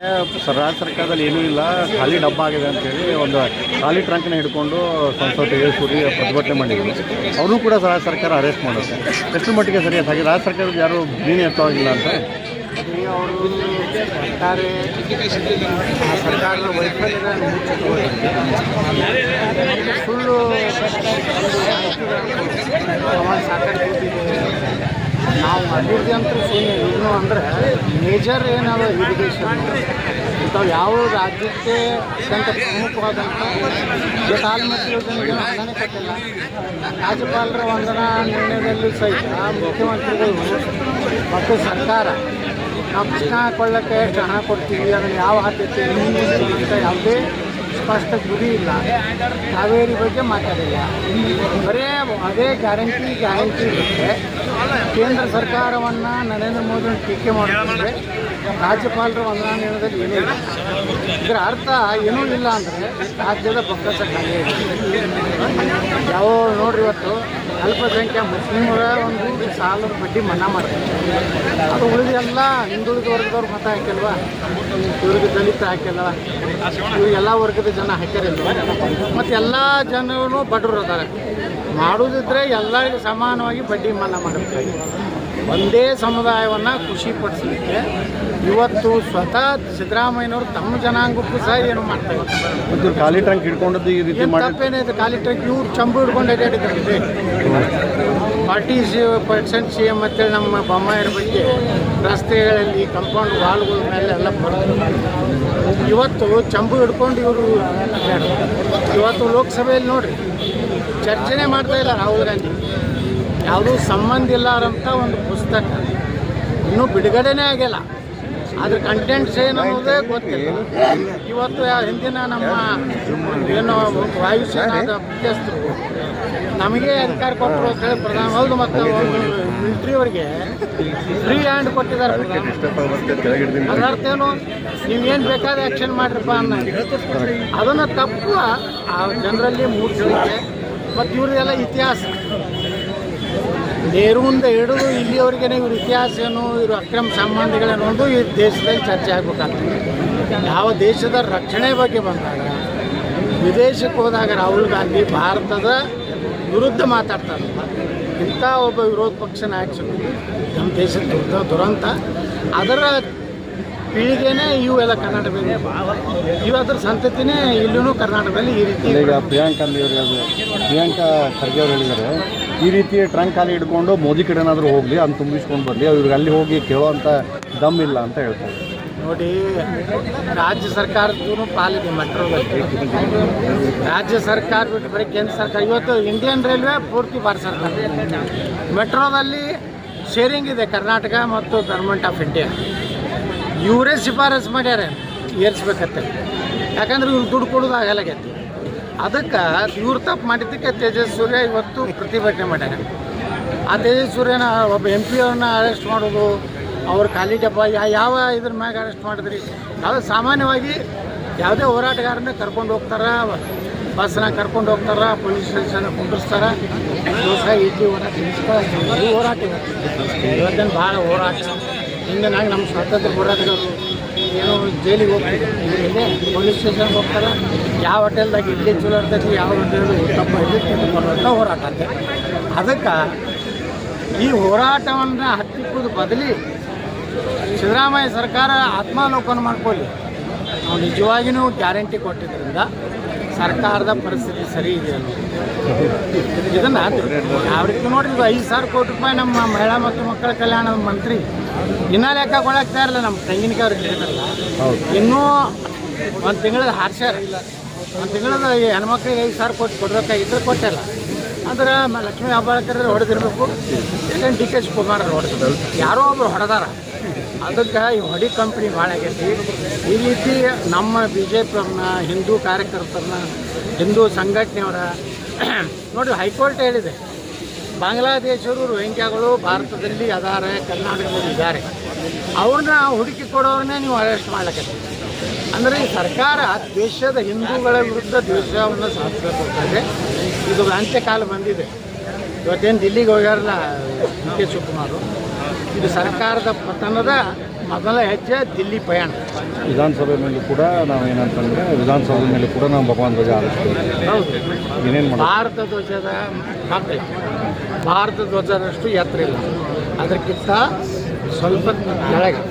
ರಾಜ್ಯ ಸರ್ಕಾರದಲ್ಲಿ ಏನೂ ಇಲ್ಲ. ಖಾಲಿ ಡಬ್ಬ ಆಗಿದೆ ಅಂತೇಳಿ ಒಂದು ಖಾಲಿ ಟ್ರಂಕ್ನ ಹಿಡ್ಕೊಂಡು ಸಂಸತ್ ಸೂರಿ ಪ್ರತಿಭಟನೆ ಮಾಡಿದ್ರು. ಅವರು ಕೂಡ ರಾಜ್ಯ ಸರ್ಕಾರ ಅರೆಸ್ಟ್ ಮಾಡುತ್ತೆ. ಎಷ್ಟು ಮಟ್ಟಿಗೆ ಸರಿಯಾಗಿ ರಾಜ್ಯ ಸರ್ಕಾರದ ಯಾರು ಬೀನಿ ಎತ್ತವಾಗಿಲ್ಲ ಅಂತ? ಅದೇ ಅವರು ಒಟ್ಟಾರೆ ಸರ್ಕಾರದ ವೈಫಲ್ಯದ ಮುಚ್ಚಿಕೊಳ್ಳುತ್ತೆ ಸುಳ್ಳು ಸವಾಲು ಸಾಕಷ್ಟು ನಾವು ಅಭಿವೃದ್ಧಿ ಅಂತ ಸುಮ್ಮನೆ ಏನು ಅಂದರೆ ಮೇಜರ್ ಏನಾದ ಇರಿಗೇಷನ್ ಇಂಥವು ಯಾವ ರಾಜ್ಯಕ್ಕೆ ಅತ್ಯಂತ ಪ್ರಮುಖವಾದಂಥ ಕಾಲ್ಮಟ್ಟಿ ಯೋಜನೆಗೆ ಅನುದಾನ ಕೊಟ್ಟಿಲ್ಲ ರಾಜ್ಯಪಾಲರ ವಂದನಾ ನಿರ್ಣಯದಲ್ಲಿ ಸಹಿತ ಮುಖ್ಯಮಂತ್ರಿಗಳು ಮತ್ತು ಸರ್ಕಾರ ನಾವು ಕೃಷ್ಣ ಹಾಕೊಳ್ಳೋಕ್ಕೆ ಎಷ್ಟು ಹಣ ಕೊಡ್ತೀವಿ, ಅದನ್ನು ಯಾವ ಆದ್ಯತೆ ಅಂತ ಯಾವುದೇ ಸ್ಪಷ್ಟ ಗುರಿ ಇಲ್ಲ. ಕಾವೇರಿ ಬಗ್ಗೆ ಮಾತಾಡಿಲ್ಲ. ಬರೇ ಅದೇ ಗ್ಯಾರಂಟಿ ಗ್ಯಾರಂಟಿ ಇರುತ್ತೆ. ಕೇಂದ್ರ ಸರ್ಕಾರವನ್ನು ನರೇಂದ್ರ ಮೋದಿ ಟೀಕೆ ಮಾಡಿದ್ರೆ ರಾಜ್ಯಪಾಲರ ವಂದನಾ ಏನೂ ಇಲ್ಲ. ಇದರ ಅರ್ಥ ಏನೂ ಇಲ್ಲ ಅಂದರೆ ರಾಜ್ಯದ ಬೊಕ್ಕಸ ಯಾವ ನೋಡ್ರಿ ಇವತ್ತು ಅಲ್ಪಸಂಖ್ಯಾ ಮುಸ್ಲಿಮರ ಒಂದು ಸಾಲದ ಬಡ್ಡಿ ಮನ್ನಾ ಮಾಡ್ತಾರೆ. ಅದು ಉಳಿದೆಲ್ಲ ಹಿಂದುಳಿದ ವರ್ಗದವ್ರು ಮತ ಹಾಕಿಲ್ವಾ ಇವ್ರಿಗೆ ದಲಿತ ಹಾಕಿಲ್ವ ಇವ್ರಿಗೆ ಎಲ್ಲ ವರ್ಗದ ಜನ ಹಾಕ್ಯಾರಿಲ್ವ? ಮತ್ತು ಎಲ್ಲ ಜನರು ಬಡವರು ಅದಾರೆ. ಮಾಡೋದಿದ್ರೆ ಎಲ್ಲರಿಗೂ ಸಮಾನವಾಗಿ ಬಡ್ಡಿ ಮನ್ನಾ ಮಾಡಬೇಕಾಗಿದೆ ಒಂದೇ ಸಮುದಾಯವನ್ನು ಖುಷಿ ಪಡಿಸಲಿಕ್ಕೆ ಇವತ್ತು ಸ್ವತಃ ಸಿದ್ದರಾಮಯ್ಯನವರು ತಮ್ಮ ಜನಾಂಗಕ್ಕೂ ಸಹ ಏನು ಮಾಡ್ತಾರೆ ಖಾಲಿ ಟ್ರಂಕ್ ಹಿಡ್ಕೊಂಡದ್ದು ಈ ರೀತಿ ತಪ್ಪೇನೈತೆ ಖಾಲಿ ಟ್ರಂಕ್ ಇವ್ರು ಚಂಬು ಹಿಡ್ಕೊಂಡು ಅಡ್ಡಾಡಿದ್ರೆ forty C percent C M ಅಂತೇಳಿ ನಮ್ಮ ಬೊಮ್ಮಾಯರ ಬಗ್ಗೆ ರಸ್ತೆಗಳಲ್ಲಿ ಕಂಪೌಂಡ್ ವಾಲ್ಗಳ ಮೇಲೆ ಎಲ್ಲ ಬರೋದು ಇವತ್ತು ಚಂಬು ಹಿಡ್ಕೊಂಡು ಇವರು ಇವತ್ತು ಲೋಕಸಭೆಯಲ್ಲಿ ನೋಡ್ರಿ. ಚರ್ಚೆನೇ ಮಾಡ್ತಾ ಇಲ್ಲ ರಾಹುಲ್ ಗಾಂಧಿ. ಯಾವುದೂ ಸಂಬಂಧ ಇಲ್ಲಾರಂಥ ಒಂದು ಪುಸ್ತಕ. ಇನ್ನೂ ಬಿಡುಗಡೆನೇ ಆಗಿಲ್ಲ. ಅದ್ರ ಕಂಟೆಂಟ್ಸ್ ಏನು ಅನ್ನೋದೇ ಗೊತ್ತಿಲ್ಲ. ಇವತ್ತು ಹಿಂದಿನ ನಮ್ಮ ಏನು ವಾಯುಸೇನಾದ ಮುಖ್ಯಸ್ಥರು ನಮಗೆ ಅಧಿಕಾರ ಕೊಟ್ಟರು ಅಂತ ಹೇಳಿ ಪ್ರಧಾನ ಹೌದು ಮತ್ತು ಮಿಲಿಟ್ರಿಯವರಿಗೆ ಫ್ರೀ ಹ್ಯಾಂಡ್ ಕೊಟ್ಟಿದ್ದಾರೆ ಅದರ್ಥ ಅದರ ಅರ್ಥ ಏನು? ನೀವೇನು ಬೇಕಾದ ಆ್ಯಕ್ಷನ್ ಮಾಡಿರಪ್ಪ ಅನ್ನೋ. ಅದನ್ನು ತಪ್ಪು ಆ ಜನರಲ್ಲಿ ಮೂಡಿಸಲಿಕ್ಕೆ ಮತ್ತು ಇವ್ರದ್ದೆಲ್ಲ ಇತಿಹಾಸ. ನೆಹರುವಿಂದ ಹಿಡಿದು ಇಲ್ಲಿಯವರೆಗೆ ಇವ್ರ ಇತಿಹಾಸ ಏನು ಇವ್ರ ಅಕ್ರಮ ಸಂಬಂಧಗಳೇನು ಒಂದು ಈ ದೇಶದಲ್ಲಿ ಚರ್ಚೆ ಆಗ್ಬೇಕಾಗ್ತದೆ. ಯಾವ ದೇಶದ ರಕ್ಷಣೆ ಬಗ್ಗೆ ಬಂದಾಗ, ವಿದೇಶಕ್ಕೆ ಹೋದಾಗ ರಾಹುಲ್ ಗಾಂಧಿ ಭಾರತದ ವಿರುದ್ಧ ಮಾತಾಡ್ತಾರೆ. ಇಂಥ ಒಬ್ಬ ವಿರೋಧ ಪಕ್ಷ ನಾಯಕ ನಮ್ಮ ದೇಶದ ದುರಂತ. ಅದರ ಪೀಳಿಗೆನೇ ಎಲ್ಲ ಕರ್ನಾಟಕದಲ್ಲಿ ಇವು. ಅದ್ರ ಸಂತತಿನೇ ಇಲ್ಲೂ ಕರ್ನಾಟಕದಲ್ಲಿ ಈ ರೀತಿ ಈಗ ಪ್ರಿಯಾಂಕ್ ಪ್ರಿಯಾಂಕಾ ಖರ್ಗೆ ಅವರು ಹೇಳಿದ್ದಾರೆ ಈ ರೀತಿ ಟ್ರಂಕ್ ಅಲ್ಲಿ ಹಿಡ್ಕೊಂಡು ಮೋದಿ ಕಡೆನಾದರೂ ಹೋಗಲಿ ಅದನ್ನ ತುಂಬಿಸ್ಕೊಂಡು ಬರಲಿ ಅವ್ರಿಗೆ ಅಲ್ಲಿ ಹೋಗಿ ಕೇಳೋವಂಥ ದಮ್ ಇಲ್ಲ ಅಂತ ಹೇಳ್ತಾರೆ ನೋಡಿ ರಾಜ್ಯ ಸರ್ಕಾರದ್ದು ಪಾಲಿದೆ ಮೆಟ್ರೋದಲ್ಲಿ ರಾಜ್ಯ ಸರ್ಕಾರ ಬಿಟ್ಟು ಬರೀ ಕೇಂದ್ರ ಸರ್ಕಾರ ಇವತ್ತು ಇಂಡಿಯನ್ ರೈಲ್ವೆ ಪೂರ್ತಿ ಭಾರತ ಸರ್ಕಾರ. ಮೆಟ್ರೋದಲ್ಲಿ ಶೇರಿಂಗ್ ಇದೆ ಕರ್ನಾಟಕ ಮತ್ತು ಗೌರ್ಮೆಂಟ್ ಆಫ್ ಇಂಡಿಯಾ ಇವರೇ ಶಿಫಾರಸು ಮಾಡ್ಯಾರ, ಏರಿಸ್ಬೇಕತ್ತೆ. ಯಾಕಂದ್ರೆ ಇವ್ರು ದುಡ್ಡು ಕೊಡೋದು ಆಗಲಾಗೈತಿ ಅದಕ್ಕೆ ಇವ್ರು ತಪ್ಪು ಮಾಡಿದ್ದಕ್ಕೆ ತೇಜಸ್ ಸೂರ್ಯ ಇವತ್ತು ಪ್ರತಿಭಟನೆ ಮಾಡ್ಯಾರ. ಆ ತೇಜಸ್ ಸೂರ್ಯನ ಒಬ್ಬ ಎಂ ಪಿ ಅವ್ರನ್ನ ಅರೆಸ್ಟ್ ಮಾಡೋದು, ಅವ್ರ ಖಾಲಿ ಡಬ್ಬ ಯಾವ ಇದ್ರ ಮ್ಯಾಗ ಅರೆಸ್ಟ್ ಮಾಡಿದ್ರಿ? ಅದು ಸಾಮಾನ್ಯವಾಗಿ ಯಾವುದೇ ಹೋರಾಟಗಾರನ್ನ ಕರ್ಕೊಂಡು ಹೋಗ್ತಾರ ಬಸ್ನಾಗ ಕರ್ಕೊಂಡು ಹೋಗ್ತಾರ ಪೊಲೀಸ್ ಸ್ಟೇಷನ್ ಕುಂಡಿಸ್ತಾರ ದೋಸ ಹೋರಾಟ ಹೋರಾಟ ಇವತ್ತು. ಇವತ್ತೇನು ಭಾಳ ಹೋರಾಟ. ಹಿಂದೆ ನಾವು ನಮ್ಮ ಸ್ವಾತಂತ್ರ್ಯ ಹೋರಾಟಗಾರರು ಏನೋ ಜೈಲಿಗೆ ಹೋಗ್ತಾರೆ ಇಲ್ಲೇ ಪೊಲೀಸ್ ಸ್ಟೇಷನ್ಗೆ ಹೋಗ್ತಾರೆ. ಯಾವ ಹೋಟೆಲ್ದಾಗ ಇಡ್ಲಿ ಚಲೋ ಇರ್ತೈತಿ, ಯಾವ ಹೋಟೆಲ್ ತಪ್ಪ ಇರ್ತೈತಿ ಹೋರಾಟ ಅಂತ. ಅದಕ್ಕೆ ಈ ಹೋರಾಟವನ್ನು ಹತ್ತಿಕ್ಕುವುದು ಬದಲಿ ಸಿದ್ದರಾಮಯ್ಯ ಸರ್ಕಾರ ಆತ್ಮಾವಲೋಕನ ಮಾಡ್ಕೊಳ್ಳಿ. ನಾವು ನಿಜವಾಗಿಯೂ ಗ್ಯಾರಂಟಿ ಕೊಟ್ಟಿದ್ದರಿಂದ ಸರ್ಕಾರದ ಪರಿಸ್ಥಿತಿ ಸರಿ ಇದೆ ಇದನ್ನು ಯಾವ ರೀತಿ ನೋಡಿದ್ವಿ. ಐದು ಸಾವಿರ ಕೋಟಿ ರೂಪಾಯಿ ನಮ್ಮ ಮಹಿಳಾ ಮತ್ತು ಮಕ್ಕಳ ಕಲ್ಯಾಣ ಮಂತ್ರಿ ಇನ್ನೂ ಲೆಕ್ಕ ಕೊಡಾಕ್ತಾ ಇರಲ್ಲ ನಮ್ಮ ತೆಂಗಿನಕಾಯಿ ಅವ್ರಿಗೆ ಇನ್ನೂ ಒಂದು ತಿಂಗಳದ ಹಾರ್ಸ್ಯಾರ. ಒಂದು ತಿಂಗಳದ ಈ ಹೆಣ್ಮಕ್ಳಿಗೆ ಐದು ಸಾವಿರ ಕೋಟಿ ಕೊಡ್ಬೇಕಾಗಿದ್ರೆ ಕೊಟ್ಟಿಲ್ಲ. ಅಂದ್ರೆ ಲಕ್ಷ್ಮೀ ಹೆಬ್ಬಾಳ್ಕರ್ ಹೊಡೆದಿರ್ಬೇಕು. ಇಲ್ಲ ಡಿ ಕೆ ಶಿವಕುಮಾರ್ ಹೊಡೆದ್ರು ಯಾರೋ ಒಬ್ರು ಹೊಡೆದಾರ. ಅದಕ್ಕೆ ಈ ಹೊಡಿ ಕಂಪ್ನಿ ಭಾಳ ಆಗೈತಿ. ಈ ರೀತಿ ನಮ್ಮ ಬಿ ಜೆ ಪಿಯವ್ರನ್ನ ಹಿಂದೂ ಕಾರ್ಯಕರ್ತರನ್ನ ಹಿಂದೂ ಸಂಘಟನೆಯವರ ನೋಡಿ ಹೈಕೋರ್ಟ್ ಹೇಳಿದೆ. ಬಾಂಗ್ಲಾದೇಶರು ರೋಹಿಂಗ್ಯಾಗಳು ಭಾರತದಲ್ಲಿ ಅದಾರೆ, ಕರ್ನಾಟಕದಲ್ಲಿ ಇದ್ದಾರೆ. ಅವ್ರನ್ನ ಹುಡುಕಿ ಕೊಡೋರನ್ನೇ ನೀವು ಅರೆಸ್ಟ್ ಮಾಡ್ಲಿಕ್ಕೆ ಅಂದರೆ ಈ ಸರ್ಕಾರ ದೇಶದ ಹಿಂದೂಗಳ ವಿರುದ್ಧ ದ್ವೇಷವನ್ನು ಸಾಧಿಸಬೇಕಾಗಿದೆ ಇದು ಅಂತ್ಯಕಾಲ ಬಂದಿದೆ. ಇವತ್ತೇನು ದಿಲ್ಲಿಗೆ ಹೋಗ್ಯಾರಲ್ಲ ಡಿ ಕೆ. ಶಿವಕುಮಾರು ಇದು ಸರ್ಕಾರದ ಪತನದ ಮೊದಲ ಹೆಜ್ಜೆ ದಿಲ್ಲಿ ಪ್ರಯಾಣ. ವಿಧಾನಸಭೆ ಮೇಲೂ ಕೂಡ ನಾವು ಏನಂತಂದ್ರೆ ವಿಧಾನಸಭೆ ಮೇಲೆ ಕೂಡ ನಾವು ಭಗವಾನ್ ಧ್ವಜ ಆರಿಸ್ತೀವಿ ಏನೇನು ಭಾರತ ಧ್ವಜದ ಮಾತ್ರ ಭಾರತ ಧ್ವಜದಷ್ಟು ಎತ್ತರ ಇಲ್ಲ. ಅದಕ್ಕಿಂತ ಸ್ವಲ್ಪ ಕೆಳಗೆ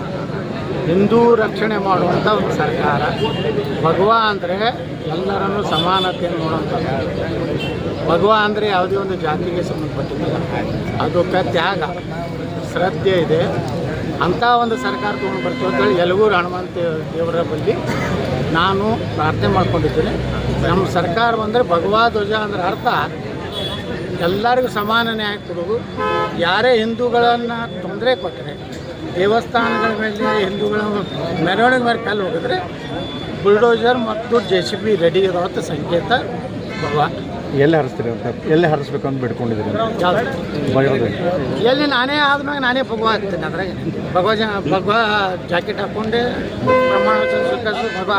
ಹಿಂದೂ ರಕ್ಷಣೆ ಮಾಡುವಂಥ ಒಂದು ಸರ್ಕಾರ. ಭಗವ ಅಂದರೆ ಎಲ್ಲರನ್ನು ಸಮಾನತೆಯನ್ನು ನೋಡುವಂಥದ್ದು ಭಗವ ಅಂದರೆ ಯಾವುದೇ ಒಂದು ಜಾತಿಗೆ ಸಂಬಂಧಪಟ್ಟಿಲ್ಲ ಅದು ತ್ಯಾಗ. ಶ್ರದ್ಧೆ ಇದೆ. ಅಂಥ ಒಂದು ಸರ್ಕಾರ ತೊಗೊಂಡು ಬರ್ತೀವಿ ಅಂತೇಳಿ ಯಲಗೂರು ಹನುಮಂತ ದೇವರ ಬಳಿ ನಾನು ಪ್ರಾರ್ಥನೆ ಮಾಡ್ಕೊಂಡಿದ್ದೀನಿ. ನಮ್ಮ ಸರ್ಕಾರ ಬಂದರೆ ಭಗವಾ ಧ್ವಜ ಅಂದ್ರೆ ಅರ್ಥ. ಎಲ್ಲರಿಗೂ ಸಮಾನ ನ್ಯಾಯ ಕೊಡೋದು. ಯಾರೇ ಹಿಂದೂಗಳನ್ನು ತೊಂದರೆ ಕೊಟ್ಟರೆ, ದೇವಸ್ಥಾನಗಳ ಮೇಲೆ ಹಿಂದೂಗಳ ಮೆರವಣಿಗೆ ಮೇಲೆ ಕಲ್ಲು ಹೋಗಿದ್ರೆ, ಬುಲ್ಡೋಜರ್ ಮತ್ತು ಜೆ ಸಿ ಬಿ ರೆಡಿ ಇರೋ ಸಂಕೇತ ಭಗವಾ. ಎಲ್ಲಿ ಹರಿಸ್ತೀರಿ ಅಂತ? ಎಲ್ಲಿ ಹರಿಸ್ಬೇಕು ಅಂತ ಬಿಡ್ಕೊಂಡಿದ್ದೀರಿ ಭಗವದ್ ಎಲ್ಲಿ ನಾನೇ ಆದ್ಮೇಲೆ ನಾನೇ ಭಗವಾ ಆಗ್ತೀನಿ ಅದ್ರಾಗ. ಭಗವ ಜ ಭಗವಾ ಜಾಕೆಟ್ ಹಾಕೊಂಡೆ ಪ್ರಮಾಣ ವಚನ ಸ್ವೀಕರಿಸಿ ಭಗವಾ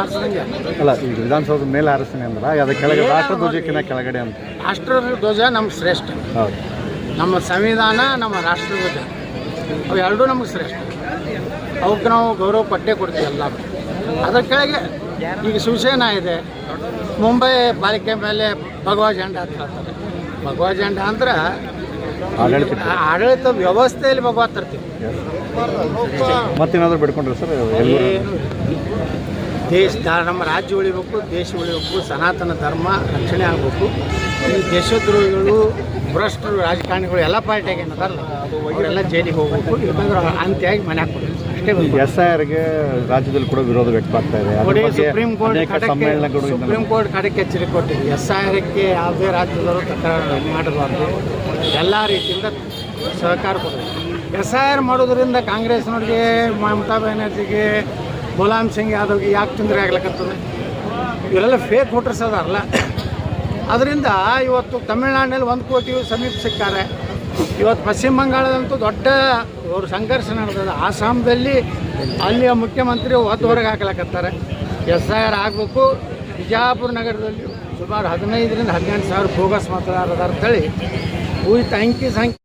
ಅಲ್ಲ ಈಗ ವಿಧಾನಸೌಧದ ಮೇಲೆ ಹಾರಿಸ್ತೀನಿ ಅಂದ್ರೆ ಅದರ ಕೆಳಗೆ ರಾಷ್ಟ್ರ ಧ್ವಜಕ್ಕಿಂತ ಕೆಳಗಡೆ ಅಂತ. ರಾಷ್ಟ್ರ ಧ್ವಜ ನಮ್ಮ ಶ್ರೇಷ್ಠ. ಹೌದು. ನಮ್ಮ ಸಂವಿಧಾನ ನಮ್ಮ ರಾಷ್ಟ್ರಧ್ವಜ ಅವು ಎರಡೂ ನಮಗೆ ಶ್ರೇಷ್ಠ. ಅವಕ್ಕೆ ನಾವು ಗೌರವ ಪಟ್ಟೆ ಕೊಡ್ತೀವಿ ಎಲ್ಲ ಅದರ ಕೆಳಗೆ ಈಗ ಶಿವಸೇನಾ ಇದೆ. ಮುಂಬೈ ಪಾಲಿಕೆ ಮೇಲೆ ಭಗವಾ ಜಂಡ ಅಂತ ಹೇಳ್ತಾರೆ ಭಗವಾ ಜಂಡ ಅಂದ್ರೆ ಆಡಳಿತ ವ್ಯವಸ್ಥೆಯಲ್ಲಿ ಭಗವಾ ತರ್ತೀವಿ. ಮತ್ತೇನಾದರೂ ಬಿಡ್ಕೊಂಡ್ರೆ ಸರ್ ದೇಶ ನಮ್ಮ ರಾಜ್ಯ ಉಳಿಬೇಕು ದೇಶ ಉಳಿಬೇಕು ಸನಾತನ ಧರ್ಮ ರಕ್ಷಣೆ ಆಗಬೇಕು. ಈ ದೇಶದ್ರೋಹಿಗಳು ಭ್ರಷ್ಟರು ರಾಜಕಾರಣಿಗಳು ಎಲ್ಲ ಪಾರ್ಟಿಯಾಗ ಏನದಾರಲ್ಲ ಅವರೆಲ್ಲ ಜೈಲಿಗೆ ಹೋಗ್ಬೇಕು. ಇಲ್ಲಾಂದ್ರೆ ಅಂತ್ಯಾಗಿ ಮನೆ ಹಾಕ್ಬೇಕು ಅಷ್ಟೇ ಎಸ್ ಐ ಆರ್ಗೆ ರಾಜ್ಯದಲ್ಲಿ ಕೂಡ ವಿರೋಧ ವ್ಯಕ್ತವಾಗ್ತಾ ಇದೆ. ನೋಡಿ ಸುಪ್ರೀಂ ಕೋರ್ಟ್ ಸಮ್ಮೇಳನಗಳು ಸುಪ್ರೀಂ ಕೋರ್ಟ್ ಕಡೆಗೆ ಎಚ್ಚರಿಕೆ ಕೊಟ್ಟಿದೆ. ಎಸ್ ಐ ಆರ್ಗೆ ಯಾವುದೇ ರಾಜ್ಯದವರು ತಕರಾರು ಮಾಡಬಾರ್ದು. ಎಲ್ಲ ರೀತಿಯಿಂದ ಸಹಕಾರ ಕೊಡಬೇಕು. ಎಸ್ ಐ ಆರ್ ಮಾಡೋದ್ರಿಂದ ಕಾಂಗ್ರೆಸ್ನವ್ರಿಗೆ ಮಮತಾ ಬ್ಯಾನರ್ಜಿಗೆ ಗುಲಾಮ್ ಸಿಂಗ್ ಯಾದವ್ಗೆ ಯಾಕೆ ತೊಂದರೆ ಆಗ್ಲಕ್ಕತ್ತದ ಇವರೆಲ್ಲ ಫೇಕ್ ವೋಟರ್ಸ್ ಅದಾರಲ್ಲ. ಅದರಿಂದ ಇವತ್ತು ತಮಿಳ್ನಾಡಿನಲ್ಲಿ ಒಂದು ಕೋಟಿ ಸಮೀಪ ಸಿಕ್ಕಾರೆ. ಇವತ್ತು ಪಶ್ಚಿಮ ಬಂಗಾಳದಂತೂ ದೊಡ್ಡ ಅವ್ರ ಸಂಘರ್ಷ ನಡೆದಿದೆ ಆಸಾಮದಲ್ಲಿ ಅಲ್ಲಿಯ ಮುಖ್ಯಮಂತ್ರಿ ಒದ್ದು ಹೊರಗೆ ಹಾಕ್ಲಕತ್ತಾರೆ. ಎಸ್ ಐ ಆರ್ ಆಗಬೇಕು. ಬಿಜಾಪುರ ನಗರದಲ್ಲಿ ಸುಮಾರು ಹದಿನೈದರಿಂದ ಹದಿನೆಂಟು ಸಾವಿರ ಬೋಗಸ್ ಮತದಾರರ ಅಂತೇಳಿ ಉಳಿತ ಅಂಕಿ ಸಂಖ್ಯೆ